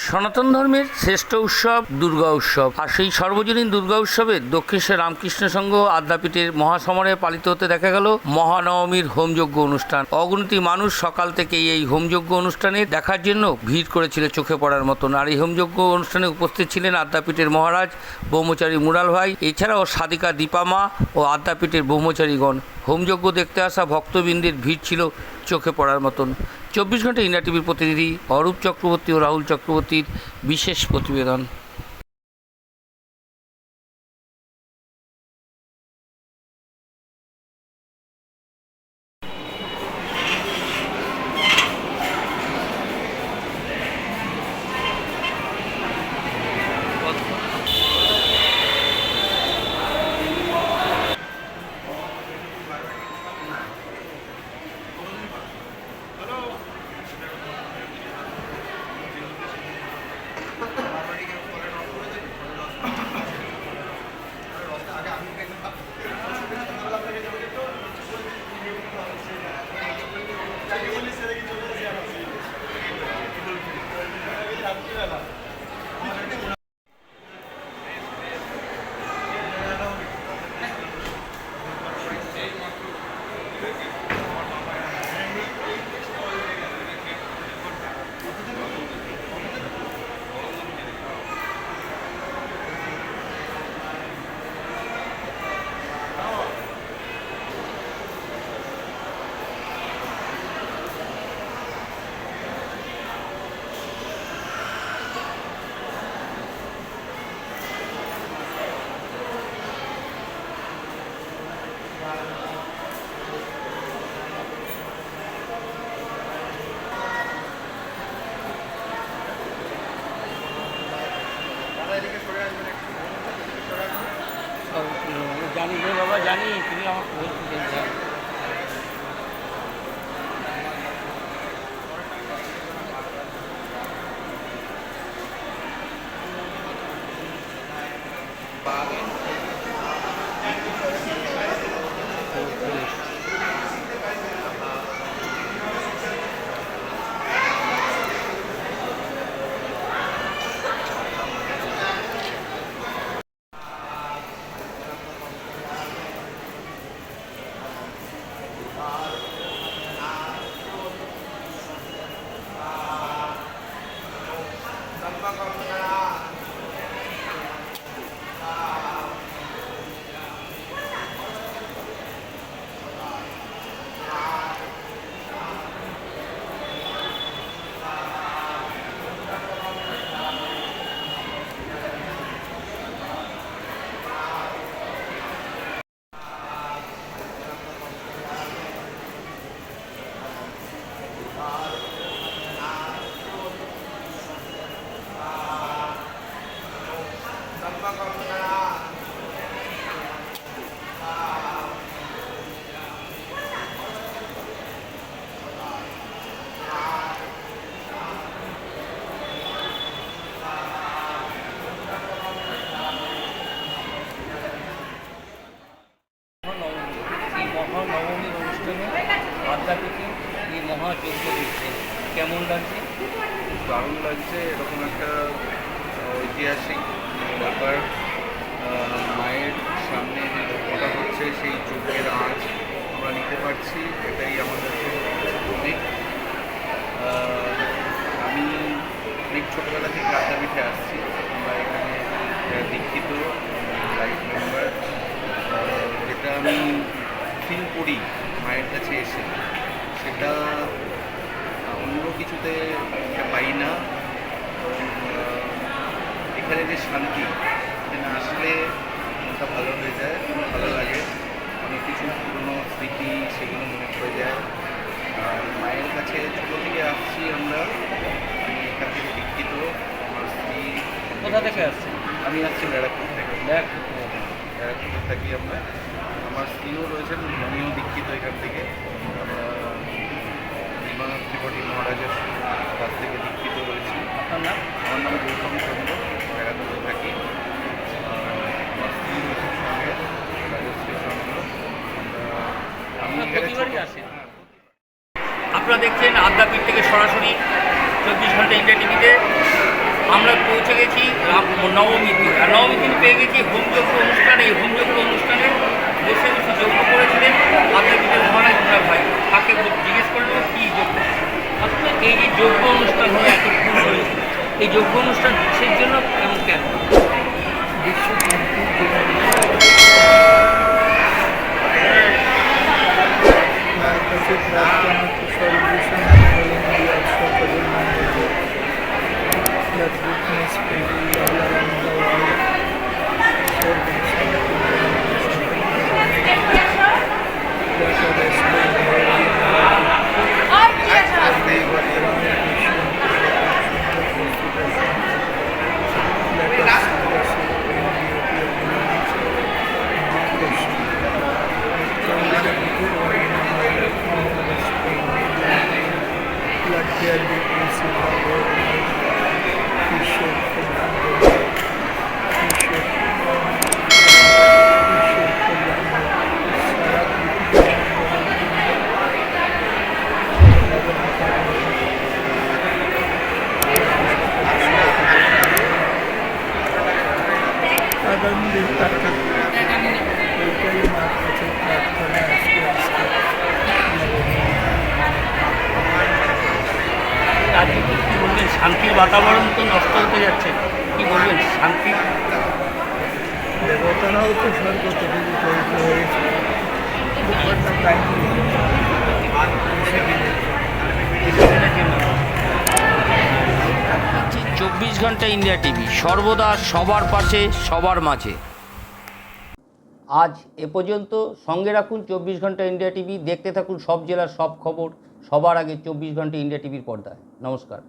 সনাতন ধর্মের শ্রেষ্ঠ উৎসব দুর্গা উৎসব। আর সেই সর্বজনীন দুর্গা উৎসবে দক্ষিণেশ্বর রামকৃষ্ণ সংঘ আদ্যাপীঠের মহাসমরে পালিত হতে দেখা গেল মহানবমীর হোমযজ্ঞ অনুষ্ঠান। অগণিত মানুষ সকাল থেকেই এই হোমযজ্ঞ অনুষ্ঠানে দেখার জন্য ভিড় করেছিল চোখে পড়ার মতন। আর এই হোমযজ্ঞ অনুষ্ঠানে উপস্থিত ছিলেন আদ্যাপীঠের মহারাজ ব্রহ্মচারী মুরাল ভাই, এছাড়াও সাদিকা দীপামা ও আদ্যাপীঠের ব্রহ্মচারীগণ। হোমযজ্ঞ দেখতে আসা ভক্তবৃন্দের ভিড় ছিল চোখে পড়ার মতন। চব্বিশ ঘণ্টা ইন্ডিয়া টিভির প্রতিনিধি অরূপ চক্রবর্তী ও রাহুল চক্রবর্তীর বিশেষ প্রতিবেদন। 아你,이길 이. মহানবমীর অনুষ্ঠানে আদ্যাপীঠে এই মহাযজ্ঞ দিচ্ছে কেমন লাগছে? দারুণ লাগছে এরকম একটা ঐতিহাসিক ব্যাপার মায়ের সামনে যে হচ্ছে, সেই যজ্ঞের আঁচ আমরা নিতে পারছি, এটাই আমাদের অনেক আমি অনেক ছোটোবেলা থেকে আড্ডাপিঠে আসছি। আমরা এখানে দীক্ষিত লাইফ মেম্বার যেটা আমি ফিল করি মায়ের কাছে এসে। সেটা অন্য কিছুতে পাই না। এখানে যে শান্তি এখানে আসলে মনটা ভালো হয়ে যায় ভালো লাগে। অনেক কিছু পুরনো স্মৃতি সেগুলো মনে পড়ে যায়। আর মায়ের কাছে ছোটো থেকে আসছি আমরা। আমি এখান থেকে দীক্ষিত। আমার স্ত্রী কোথা থেকে আসছি? আমি আসছি ব্যারাকপুর থেকে। ব্যারাকপুরে। থাকি আমরা। আমার স্ত্রীও রয়েছেন উনিও দীক্ষিত এখান থেকে। আমরা বিমা ত্রিপাঠী মহারাজের কাছ থেকে দীক্ষিত রয়েছি। আপনার নাম? আমার নাম গৌতম চন্দ্র। ব্যারাকপুরে থাকি। আপনার? হ্যাঁ, দেখছেন আদ্যাপীঠ থেকে সরাসরি চব্বিশ ঘণ্টা ইন্ডিয়া টিভিতে আমরা পৌঁছে গেছি নবমীর দিন। আর নবমীর দিন পেয়ে গেছি হোমযজ্ঞ অনুষ্ঠানে। এই হোমযজ্ঞ অনুষ্ঠানে বসে বসে যজ্ঞ করেছিলেন আধ্যাত্মিকের মহারাজ ভাই। তাকে জিজ্ঞেস করল কী যজ্ঞ? আসলে এই যে যজ্ঞ অনুষ্ঠান হলো এত ফুল হলো এই যোগ্য অনুষ্ঠান কিসের জন্য এবং কেন? বিশ্ব প্রাপ্ত বাতাবরণ তো নষ্ট হতে যাচ্ছে। কি বলবেন? শান্তি? দেবতারাও তো স্বর্গ থেকে চব্বিশ ঘণ্টা ইন্ডিয়া টিভি সর্বদা সবার পাশে সবার মাঝে। আজ এ পর্যন্ত সঙ্গে রাখুন চব্বিশ ঘণ্টা ইন্ডিয়া টিভি দেখতে থাকুন সব জেলার সব খবর সবার আগে চব্বিশ ঘণ্টা ইন্ডিয়া টিভির পর্দায়। নমস্কার।